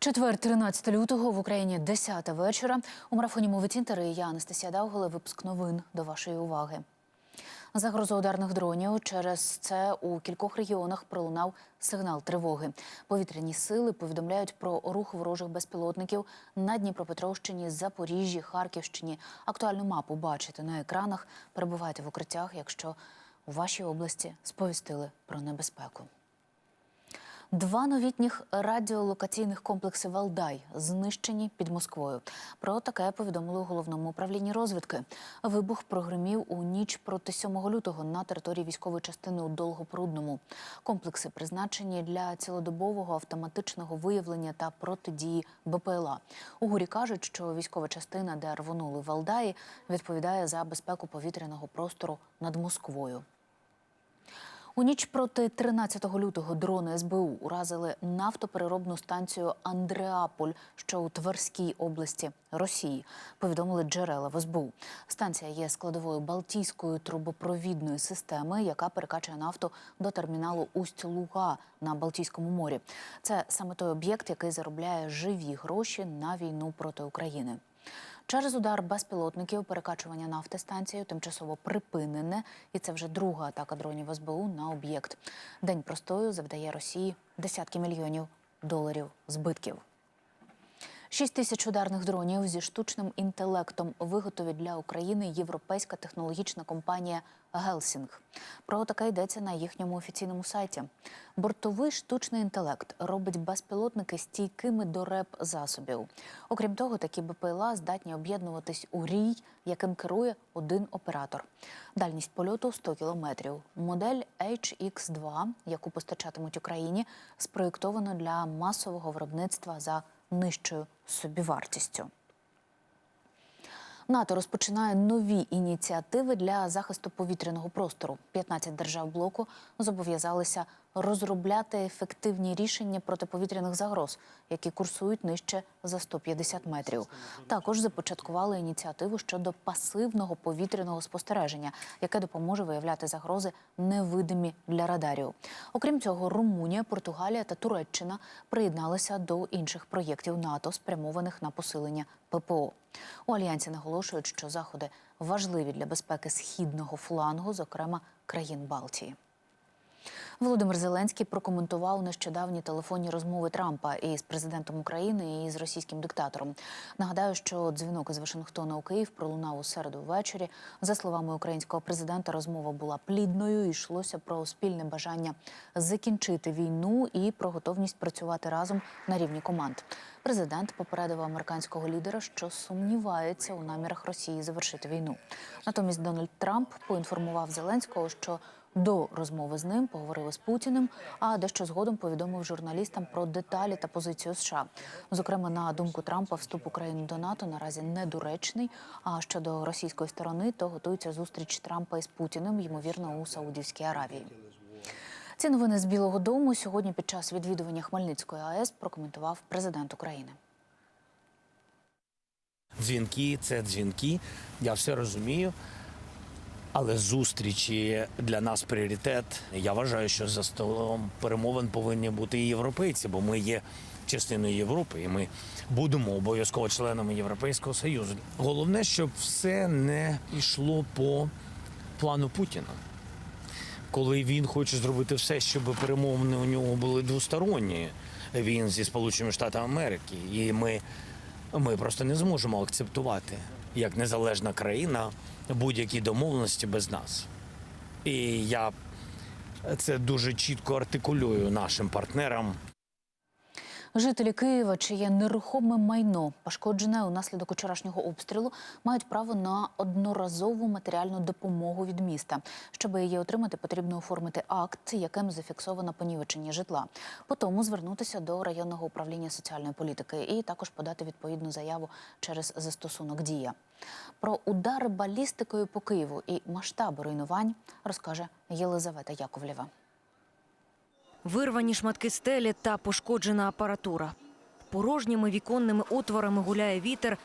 Четвер, 13 лютого в Україні 10 вечора. У марафоні «Мовить Інтер» я, Анастасія Давгола, випуск новин до вашої уваги. Загроза ударних дронів. Через це у кількох регіонах пролунав сигнал тривоги. Повітряні сили повідомляють про рух ворожих безпілотників на Дніпропетровщині, Запоріжжі, Харківщині. Актуальну мапу бачите на екранах. Перебувайте в укриттях, якщо у вашій області сповістили про небезпеку. Два новітніх радіолокаційних комплекси Валдай знищені під Москвою. Про таке повідомили у головному управлінні розвідки. Вибух прогремів у ніч проти 7 лютого на території військової частини у Долгопрудному. Комплекси призначені для цілодобового автоматичного виявлення та протидії БПЛА. У гурі кажуть, що військова частина, де рвонули Валдаї, відповідає за безпеку повітряного простору над Москвою. У ніч проти 13 лютого дрони СБУ уразили нафтопереробну станцію Андреаполь, що у Тверській області Росії. Повідомили джерела в СБУ. Станція є складовою Балтійської трубопровідної системи, яка перекачує нафту до терміналу Усть-Луга на Балтійському морі. Це саме той об'єкт, який заробляє живі гроші на війну проти України. Через удар безпілотників перекачування нафти станцією тимчасово припинене, і це вже друга атака дронів СБУ на об'єкт. День простою завдає Росії десятки мільйонів доларів збитків. Шість тисяч ударних дронів зі штучним інтелектом виготовить для України європейська технологічна компанія Гелсінг. Про таке йдеться на їхньому офіційному сайті. Бортовий штучний інтелект робить безпілотники стійкими до реп засобів. Окрім того, такі БПЛА здатні об'єднуватись у рій, яким керує один оператор. Дальність польоту 100 кілометрів. Модель HX-2, яку постачатимуть Україні, спроєктовано для масового виробництва за нижчою собівартістю. НАТО розпочинає нові ініціативи для захисту повітряного простору. 15 держав блоку зобов'язалися розробляти ефективні рішення протиповітряних загроз, які курсують нижче за 150 метрів. Також започаткували ініціативу щодо пасивного повітряного спостереження, яке допоможе виявляти загрози невидимі для радарів. Окрім цього, Румунія, Португалія та Туреччина приєдналися до інших проєктів НАТО, спрямованих на посилення ППО. У альянсі наголошують, що заходи важливі для безпеки східного флангу, зокрема країн Балтії. Володимир Зеленський прокоментував нещодавні телефонні розмови Трампа із президентом України і з російським диктатором. Нагадаю, що дзвінок із Вашингтона у Київ пролунав у середу ввечері. За словами українського президента, розмова була плідною. і Йшлося про спільне бажання закінчити війну і про готовність працювати разом на рівні команд. Президент попередив американського лідера, що сумнівається у намірах Росії завершити війну. Натомість Дональд Трамп поінформував Зеленського, що до розмови з ним поговорили з Путіним, а дещо згодом повідомив журналістам про деталі та позицію США. Зокрема, на думку Трампа, вступ України до НАТО наразі недоречний. А щодо російської сторони, то готується зустріч Трампа із Путіним, ймовірно, у Саудівській Аравії. Ці новини з Білого Дому сьогодні під час відвідування Хмельницької АЕС прокоментував президент України. Дзвінки це дзвінки. Я все розумію. Але зустрічі для нас пріоритет. Я вважаю, що за столом перемовин повинні бути і європейці, бо ми є частиною Європи, і ми будемо обов'язково членами Європейського Союзу. Головне, щоб все не йшло по плану Путіна. Коли він хоче зробити все, щоб перемовини у нього були двосторонні, він зі Сполученими Штатами Америки, і ми ми просто не зможемо акцептувати як незалежна країна будь-які домовленості без нас. І я це дуже чітко артикулюю нашим партнерам. Жителі Києва, чиє нерухоме майно пошкоджене унаслідок вчорашнього обстрілу, мають право на одноразову матеріальну допомогу від міста. Щоб її отримати, потрібно оформити акт, яким зафіксовано понівечення житла. Потім звернутися до районного управління соціальної політики і також подати відповідну заяву через застосунок Дія. Про удари балістикою по Києву і масштаби руйнувань розкаже Єлизавета Яковлєва. Вирвані шматки стелі та пошкоджена апаратура. Порожніми віконними отворами гуляє вітер,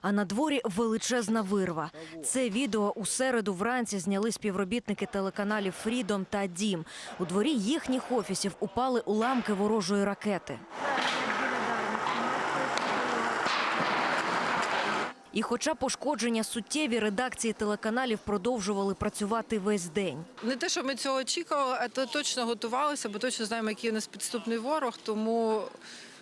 а на дворі величезна вирва. Це відео у середу вранці зняли співробітники телеканалів Фрідом та Дім. У дворі їхніх офісів упали уламки ворожої ракети. І хоча пошкодження суттєві, редакції телеканалів продовжували працювати весь день. Не те, що ми цього очікували, а то точно готувалися, бо точно знаємо, який у нас підступний ворог. Тому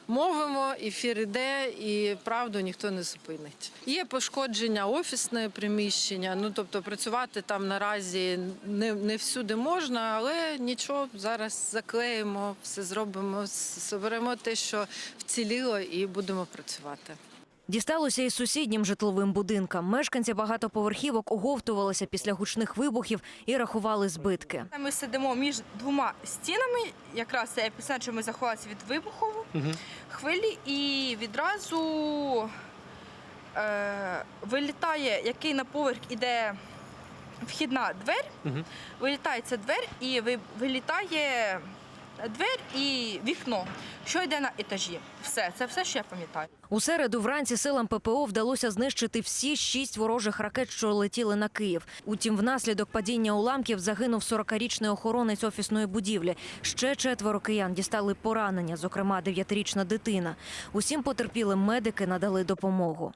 мовимо, ефір іде, і правду ніхто не зупинить. Є пошкодження офісне приміщення. Ну тобто працювати там наразі не, не всюди можна, але нічого зараз заклеїмо, все зробимо, соберемо те, що вціліло, і будемо працювати. Дісталося і сусіднім житловим будинкам. Мешканці багатоповерхівок оговтувалися після гучних вибухів і рахували збитки. Ми сидимо між двома стінами, якраз це епіцентр, що ми заховалися від вибуху хвилі, і відразу е, вилітає, який на поверх іде вхідна двері, вилітає ця двері і ви- вилітає двері і вікно, що йде на етажі. Все, це все, що я пам'ятаю. У середу вранці силам ППО вдалося знищити всі шість ворожих ракет, що летіли на Київ. Утім, внаслідок падіння уламків загинув 40-річний охоронець офісної будівлі. Ще четверо киян дістали поранення, зокрема дев'ятирічна дитина. Усім потерпілим медики надали допомогу.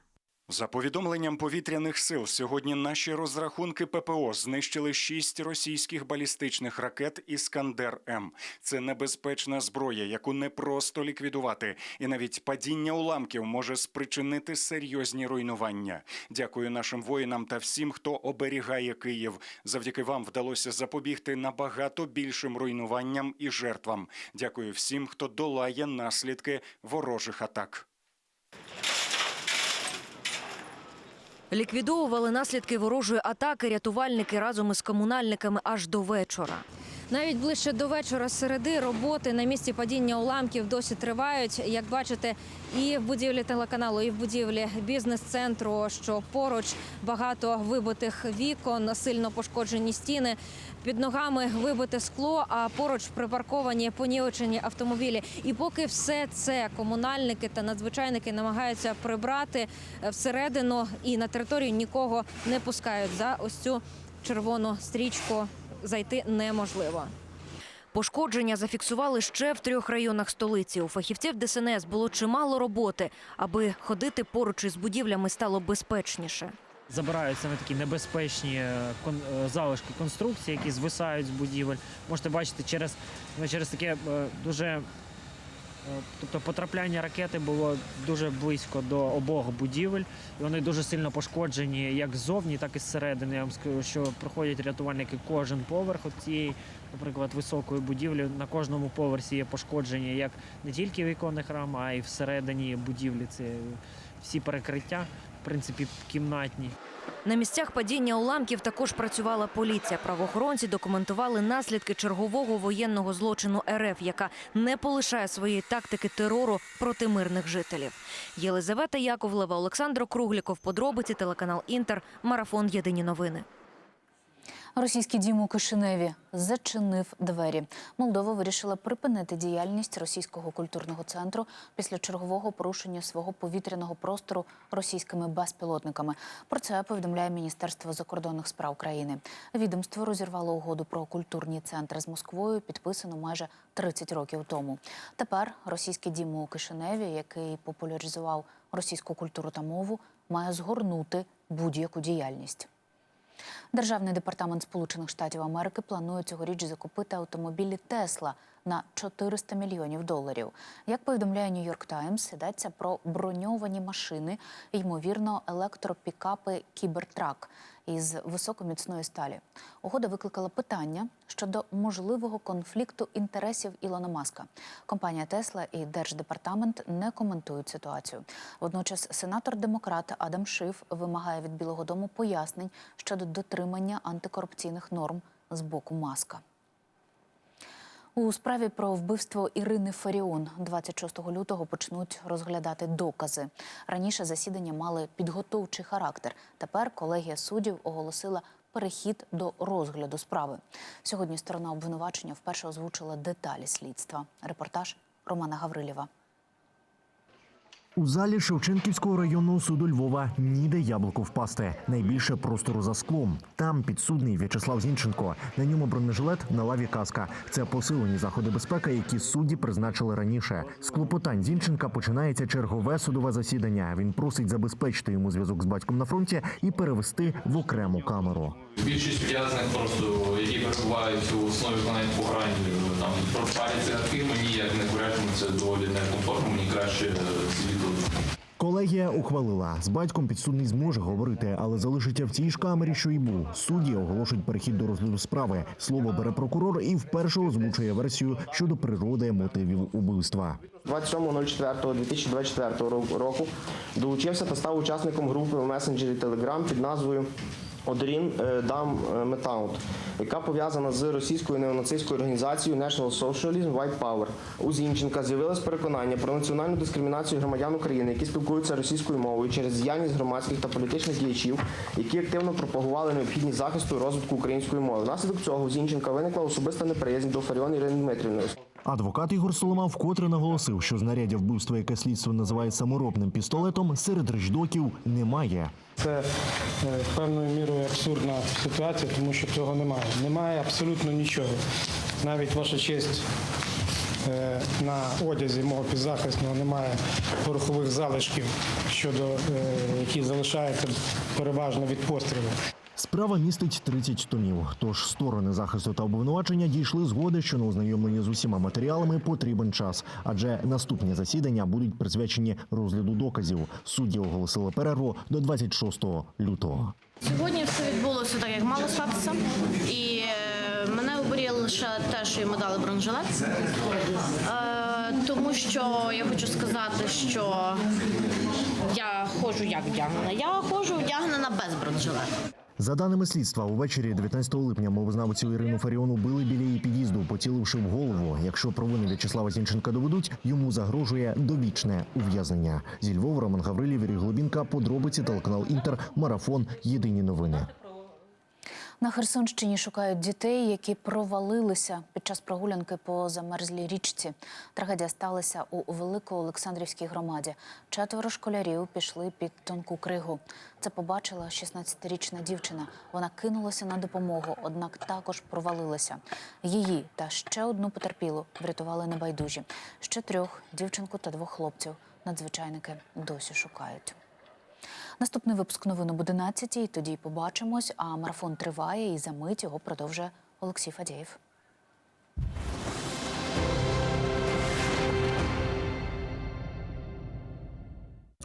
За повідомленням повітряних сил, сьогодні наші розрахунки ППО знищили шість російських балістичних ракет Іскандер М. Це небезпечна зброя, яку не просто ліквідувати, і навіть падіння уламків може спричинити серйозні руйнування. Дякую нашим воїнам та всім, хто оберігає Київ. Завдяки вам вдалося запобігти набагато більшим руйнуванням і жертвам. Дякую всім, хто долає наслідки ворожих атак. Ліквідовували наслідки ворожої атаки рятувальники разом із комунальниками аж до вечора. Навіть ближче до вечора середи роботи на місці падіння уламків досі тривають. Як бачите, і в будівлі телеканалу, і в будівлі бізнес-центру, що поруч багато вибитих вікон, сильно пошкоджені стіни. Під ногами вибите скло, а поруч припарковані понівечені автомобілі. І поки все це комунальники та надзвичайники намагаються прибрати е, всередину і на територію нікого не пускають за ось цю червону стрічку зайти неможливо. Пошкодження зафіксували ще в трьох районах столиці. У фахівців ДСНС було чимало роботи, аби ходити поруч із будівлями стало безпечніше. забирають саме такі небезпечні е, е, залишки конструкції, які звисають з будівель. Можете бачити, через, ну, через таке е, дуже. Е, Тобто потрапляння ракети було дуже близько до обох будівель, і вони дуже сильно пошкоджені як ззовні, так і зсередини. Я вам скажу, що проходять рятувальники кожен поверх от цієї, наприклад, високої будівлі. На кожному поверсі є пошкодження як не тільки віконних рам, а й всередині будівлі. Це всі перекриття, в принципі, кімнатні. На місцях падіння уламків також працювала поліція. Правоохоронці документували наслідки чергового воєнного злочину РФ, яка не полишає своєї тактики терору проти мирних жителів. Єлизавета Яковлева, Олександр Кругліков, подробиці, телеканал Інтер, марафон Єдині новини. Російський дім у Кишиневі зачинив двері. Молдова вирішила припинити діяльність російського культурного центру після чергового порушення свого повітряного простору російськими безпілотниками. Про це повідомляє Міністерство закордонних справ країни. Відомство розірвало угоду про культурні центри з Москвою, підписану майже 30 років тому. Тепер російський дім у Кишиневі, який популяризував російську культуру та мову, має згорнути будь-яку діяльність. Державний департамент Сполучених Штатів Америки планує цьогоріч закупити автомобілі Тесла на 400 мільйонів доларів. Як повідомляє Нью-Йорк Таймс, йдеться про броньовані машини, ймовірно, електропікапи Кібертрак із високоміцної сталі. Угода викликала питання щодо можливого конфлікту інтересів Ілона Маска. Компанія Тесла і Держдепартамент не коментують ситуацію. Водночас сенатор-демократ Адам Шиф вимагає від Білого Дому пояснень щодо дотримання антикорупційних норм з боку Маска. У справі про вбивство Ірини Фаріон 26 лютого почнуть розглядати докази. Раніше засідання мали підготовчий характер. Тепер колегія суддів оголосила перехід до розгляду справи. Сьогодні сторона обвинувачення вперше озвучила деталі слідства. Репортаж Романа Гаврилєва. У залі Шевченківського районного суду Львова ніде яблуко впасти. Найбільше простору за склом. Там підсудний В'ячеслав Зінченко. На ньому бронежилет на лаві каска. Це посилені заходи безпеки, які судді призначили раніше. З клопотань Зінченка починається чергове судове засідання. Він просить забезпечити йому зв'язок з батьком на фронті і перевести в окрему камеру. Більшість ув'язнених просто, які перебувають у основі виконання покарань, там пропаляться ми ніяк не курятиму, це доволі некомфортно, мені краще е, сидіти. Колегія ухвалила з батьком підсудний зможе говорити, але залишиться в цій ж камері, що й був. Судді оголошують перехід до розгляду справи. Слово бере прокурор і вперше озвучує версію щодо природи мотивів убивства. 27.04.2024 року долучився та став учасником групи в месенджері Telegram під назвою Одрін Дам Метаут, яка пов'язана з російською неонацистською організацією National Socialism White Power. У Зінченка з'явилось переконання про національну дискримінацію громадян України, які спілкуються російською мовою через діяльність громадських та політичних діячів, які активно пропагували необхідність захисту і розвитку української мови. Внаслідок цього у Зінченка виникла особиста неприязнь до Фаріон Ірини Дмитрівни. Адвокат Ігор Солома вкотре наголосив, що знаряддя вбивства, яке слідство називає саморобним пістолетом, серед речдоків немає. Це е, певною мірою абсурдна ситуація, тому що цього немає. Немає абсолютно нічого. Навіть ваша честь е, на одязі мого підзахисного немає порохових залишків, щодо е, які залишаються переважно від пострілу. Справа містить 30 томів. Тож сторони захисту та обвинувачення дійшли згоди, що на ознайомлення з усіма матеріалами потрібен час, адже наступні засідання будуть присвячені розгляду доказів. Судді оголосили перерву до 26 лютого. Сьогодні все відбулося так, як мало статися, і е, мене обурює лише те, що йому дали бронежилет. Е, тому що я хочу сказати, що я ходжу як вдягнена. Я ходжу вдягнена без бронежилета. За даними слідства, увечері 19 липня мовознавцю Ірину Фаріону били біля її під'їзду, поціливши в голову. Якщо провини В'ячеслава Зінченка доведуть, йому загрожує довічне ув'язнення. Зі Львова Роман Гаврилів, Юрій Глобінка, подробиці телеканал Інтер, марафон. Єдині новини. На Херсонщині шукають дітей, які провалилися під час прогулянки по замерзлій річці. Трагедія сталася у Великоолександрівській громаді. Четверо школярів пішли під тонку кригу. Це побачила 16-річна дівчина. Вона кинулася на допомогу, однак також провалилася. Її та ще одну потерпілу врятували небайдужі. Ще трьох дівчинку та двох хлопців. Надзвичайники досі шукають. Наступний випуск новин об 11 Тоді побачимось. А марафон триває і за мить його продовжує Олексій Фадєєв.